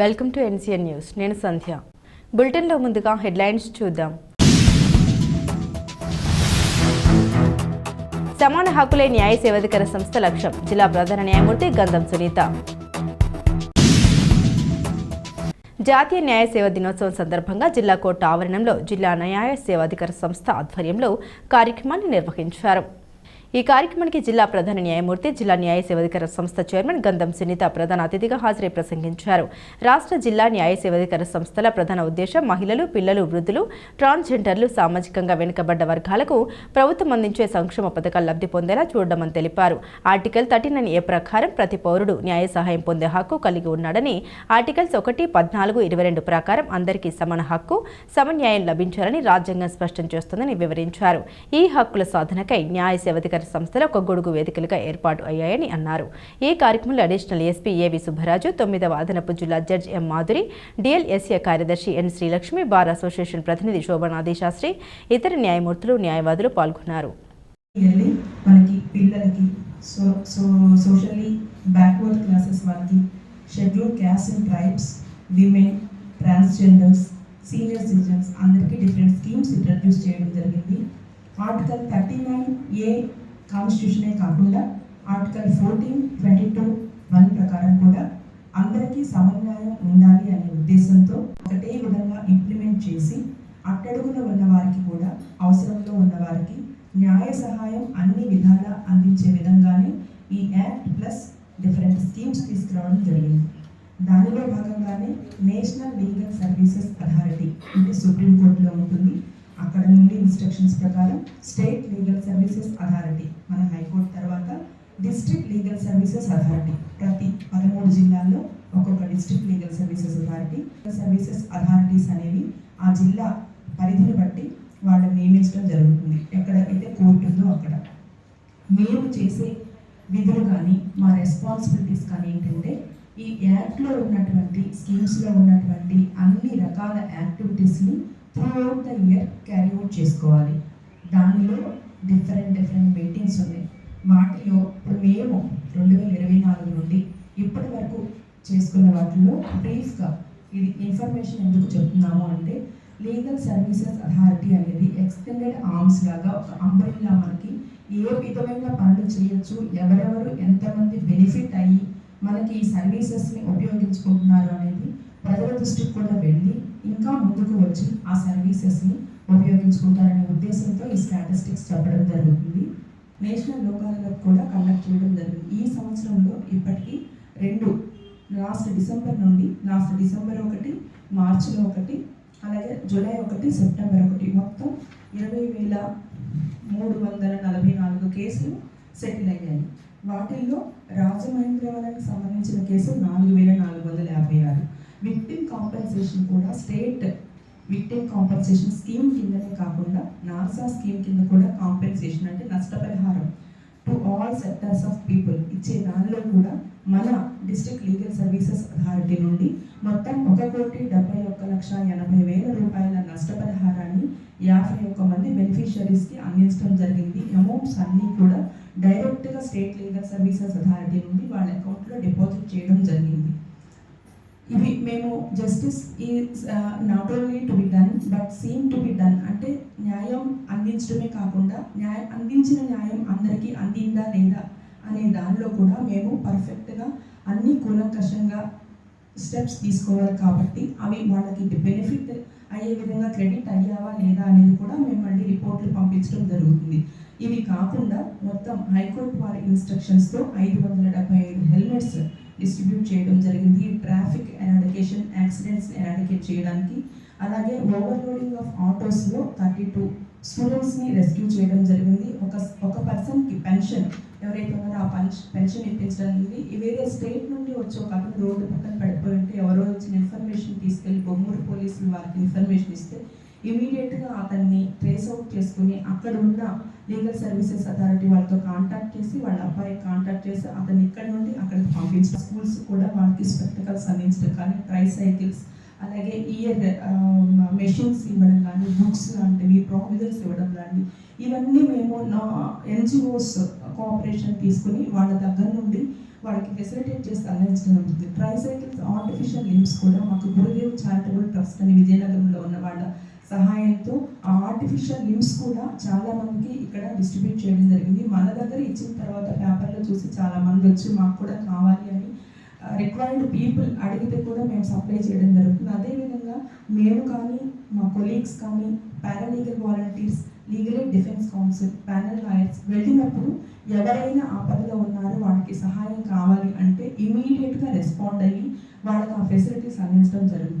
Welcome to NCN news నేను సంధ్య. బులెటిన్లో ముందుగా హెడ్లైన్స్ చూద్దాం. సమాన హక్కులే న్యాయ సేవాధికార సంస్థ లక్ష్యం. జిల్లా ప్రధాన న్యాయమూర్తి గంధం సునీత. జాతీయ న్యాయ సేవ దినోత్సవం సందర్భంగా జిల్లా కోర్టు ఆవరణంలో జిల్లా న్యాయ సేవాధికార సంస్థ ఆధ్వర్యంలో కార్యక్రమాన్ని నిర్వహించారు. ఈ కార్యక్రమానికి జిల్లా ప్రధాన న్యాయమూర్తి జిల్లా న్యాయ సేవాధికార సంస్థ చైర్మన్ గంధం సునీత ప్రధాన అతిథిగా హాజరై ప్రసంగించారు. రాష్ట్ర జిల్లా న్యాయ సేవాధికార సంస్థల ప్రధాన ఉద్దేశం మహిళలు పిల్లలు వృద్ధులు ట్రాన్స్జెండర్లు సామాజికంగా వెనుకబడ్డ వర్గాలకు ప్రభుత్వం అందించే సంక్షేమ పథకాలు లబ్ధి పొందేలా చూడమని తెలిపారు. ఆర్టికల్ థర్టీ నైన్ ఏ ప్రకారం ప్రతి పౌరుడు న్యాయ సహాయం పొందే హక్కు కలిగి ఉన్నాడని ఆర్టికల్స్ ఒకటి పద్నాలుగు ఇరవై రెండు ప్రకారం అందరికీ సమాన హక్కు సమన్యాయం లభించాలని రాజ్యాంగం స్పష్టం చేస్తుందని వివరించారు. ఈ హక్కుల సాధనకై న్యాయ సేవాధికార సంస్థలు ఒక గొడుగు వేదికలుగా ఏర్పాటు అయ్యాయని అన్నారు. ఈ కార్యక్రమంలో అడిషనల్ ఎస్పీ ఏవి సుబ్బరాజు తొమ్మిదవ అదనపు జిల్లా జడ్జి ఎం మాధురి డిఎల్ఎస్ఏ కార్యదర్శి ఎన్ శ్రీలక్ష్మి బార్ అసోసియేషన్ ప్రతినిధి శోభనాది శాస్త్రి ఇతర న్యాయమూర్తులు న్యాయవాదులు పాల్గొన్నారు. మనకి పిల్లలకి so so socially backward classes వాళ్ళకి schedule caste and tribes women transgenders senior citizens అందరికీ డిఫరెంట్ స్కీమ్స్ ఇంట్రడ్యూస్ చేయడం జరిగింది. ఆర్టికల్ థర్టీ నైన్ ఏ కాన్స్టిట్యూషనే కాకుండా article fourteen twenty two one ప్రకారం కూడా అందరికీ సమన్వయం ఉండాలి అనే ఉద్దేశంతో ఒకటే విధంగా ఇంప్లిమెంట్ చేసి అట్టడుగున ఉన్న వారికి కూడా అవసరంలో ఉన్న వారికి న్యాయ సహాయం అన్ని విధాలా అందించే విధంగానే ఈ యాక్ట్ ప్లస్ డిఫరెంట్ స్కీమ్స్ తీసుకురావడం జరిగింది. దానిలో భాగంగానే నేషనల్ లీగల్ సర్వీసెస్ అథారిటీ అంటే సుప్రీంకోర్టులో ఉంటుంది. అక్కడ నుండి ఇన్స్ట్రక్షన్స్ ప్రకారం స్టేట్ లీగల్ సర్వీసెస్ అథారిటీ మన హైకోర్టు తర్వాత డిస్ట్రిక్ట్ లీగల్ సర్వీసెస్ అథారిటీ ప్రతి పదమూడు జిల్లాల్లో ఒక్కొక్క district legal services authority services authorities అనేవి ఆ జిల్లా పరిధిని బట్టి వాళ్ళని నియమించడం జరుగుతుంది. ఎక్కడైతే కోర్టు ఉందో అక్కడ. మేము చేసే విధులు కానీ మా రెస్పాన్సిబిలిటీస్ కానీ ఏంటంటే ఈ యాక్ట్లో ఉన్నటువంటి స్కీమ్స్లో ఉన్నటువంటి అన్ని రకాల యాక్టివిటీస్ని throughout the year carry out చేసుకోవాలి. దానిలో డిఫరెంట్ డిఫరెంట్ మీటింగ్స్ ఉన్నాయి. వాటిలో ఇప్పుడు మేము రెండు వేల ఇరవై నాలుగు నుండి ఇప్పటి వరకు చేసుకున్న వాటిల్లో బ్రీఫ్గా ఇది ఇన్ఫర్మేషన్ ఎందుకు చెప్తున్నాము అంటే లీగల్ సర్వీసెస్ అథారిటీ అనేది ఎక్స్టెండెడ్ ఆర్మ్స్ లాగా ఒక అంబ్రెల్లా మనకి ఏ విధమైన పనులు చేయొచ్చు ఎవరెవరు ఎంతమంది బెనిఫిట్ అయ్యి మనకి ఈ సర్వీసెస్ని ఉపయోగించుకుంటున్నారు అనేది ప్రజల దృష్టికి కూడా వెళ్ళి ఇంకా ముందుకు వచ్చి ఆ సర్వీసెస్ని ఉపయోగించుకుంటారనే ఉద్దేశంతో ఈ స్టాటిస్టిక్స్ చెప్పడం జరుగుతుంది. నేషనల్ లోకాలలో కూడా కండక్ట్ చేయడం జరిగింది. ఈ సంవత్సరంలో ఇప్పటికీ రెండు లాస్ట్ డిసెంబర్ నుండి లాస్ట్ డిసెంబర్ ఒకటి మార్చిలో ఒకటి అలాగే జూలై ఒకటి సెప్టెంబర్ ఒకటి. మొత్తం ఇరవై వేల మూడు వందల నలభై నాలుగు కేసులు సెటిల్ అయ్యాయి. వాటిల్లో రాజమహేంద్రవరానికి సంబంధించిన కేసు నాలుగు వేల నాలుగు వందల యాభై ఆరు. విక్టిమ్ కాంపెన్సేషన్ కూడా స్టేట్ విక్టిమ్ కాంపెన్సేషన్ స్కీమ్ కిందనే కాకుండా నాసా స్కీమ్ కింద కూడా కాంపెన్సేషన్ అంటే నష్టపరిహారం to all sectors of people ఇచ్చే దానిలో కూడా మన డిస్ట్రిక్ట్ లీగల్ సర్వీసెస్ అథారిటీ నుండి మొత్తం ఒక కోటి డెబ్బై ఒక్క లక్ష ఎనభై వేల రూపాయల నష్టపరిహారాన్ని యాభై ఒక్క మంది బెనిఫిషరీస్కి అందించడం జరిగింది. అమౌంట్స్ అన్నీ కూడా డైరెక్ట్గా స్టేట్ లీగల్ సర్వీసెస్ అథారిటీ నుండి వాళ్ళ అకౌంట్లో డిపాజిట్ చేయడం జరిగింది. ఇవి మేము justice is not only to be done but seem to be done అంటే న్యాయం అందించడమే కాకుండా న్యాయం అందించిన న్యాయం అందరికీ అందిందా లేదా అనే దానిలో కూడా మేము పర్ఫెక్ట్గా అన్ని కూలంకషంగా స్టెప్స్ తీసుకోవాలి కాబట్టి అవి వాళ్ళకి బెనిఫిట్ అయ్యే విధంగా క్రెడిట్ అయ్యావా లేదా అనేది కూడా మేము మళ్ళీ రిపోర్ట్లు పంపించడం జరుగుతుంది. ఇవి కాకుండా మొత్తం హైకోర్టు వారి ఇన్స్ట్రక్షన్స్తో ఐదు వందల డెబ్బై ఐదు హెల్మెట్స్ డిస్ట్రిబ్యూట్ చేయడం జరిగింది. ట్రాఫిక్ ఎరాడికేషన్ యాక్సిడెంట్స్ ఎరాడికేట్ చేయడానికి అలాగే ఓవర్లోడింగ్ ఆఫ్ ఆటోస్లో థర్టీ టూ స్టూడెంట్స్ని రెస్క్యూ చేయడం జరిగింది. ఒక ఒక పర్సన్కి పెన్షన్ ఎవరైతే ఉన్నారో ఆ పెన్షన్ పెన్షన్ జరిగింది. వేరే స్టేట్ నుండి వచ్చి ఒక అతను రోడ్డు పక్కన పడిపోయి ఉంటే ఎవరో వచ్చిన ఇన్ఫర్మేషన్ తీసుకెళ్ళి బొమ్మూరు పోలీసులు వారికి ఇన్ఫర్మేషన్ ఇస్తే ఇమీడియట్గా అతన్ని ట్రేస్ అవుట్ చేసుకుని అక్కడ ఉన్న లీగల్ సర్వీసెస్ అథారిటీ వాళ్ళతో కాంటాక్ట్ చేసి వాళ్ళ అబ్బాయి కాంటాక్ట్ చేసి అతన్ని ఇక్కడ నుండి అక్కడికి పంపించిన స్కూల్స్ కూడా వాళ్ళకి స్పెక్టికల్స్ అందించడం కానీ ట్రైసైకిల్స్ అలాగే ఇయర్ మెషిన్స్ ఇవ్వడం కానీ బుక్స్ లాంటివి ప్రావిజన్స్ ఇవ్వడం లాంటివి ఇవన్నీ మేము నా ఎన్జిఓస్ కోఆపరేషన్ తీసుకుని వాళ్ళ దగ్గర నుండి వాళ్ళకి ఫెసిలిటేట్ చేసి అందించడం ఉంటుంది ట్రైసైకిల్స్ ఆర్టిఫిషియల్ లిమ్స్ కూడా మాకు గురుదేవ్ చారిటబుల్ ట్రస్ట్ అని విజయనగరంలో ఉన్న వాళ్ళ సహాయంతో ఆ ఆర్టిఫిషియల్ లిమ్స్ కూడా చాలా మందికి ఇక్కడ డిస్ట్రిబ్యూట్ చేయడం జరిగింది. మన దగ్గర ఇచ్చిన తర్వాత పేపర్లో చూసి చాలా మంది వచ్చి మాకు కూడా కావాలి అని రిక్వైర్డ్ పీపుల్ అడిగితే కూడా మేము సప్లై చేయడం జరుగుతుంది. అదేవిధంగా మేము కానీ మా కొలీగ్స్ కానీ paralegal volunteers legal aid defence counsel panel lawyers వెళ్ళినప్పుడు ఎవరైనా ఆపదలో ఉన్నారో వాళ్ళకి సహాయం కావాలి అంటే ఇమీడియట్గా రెస్పాండ్ అయ్యి వాళ్ళకి ఆ ఫెసిలిటీస్ అందించడం జరుగుతుంది.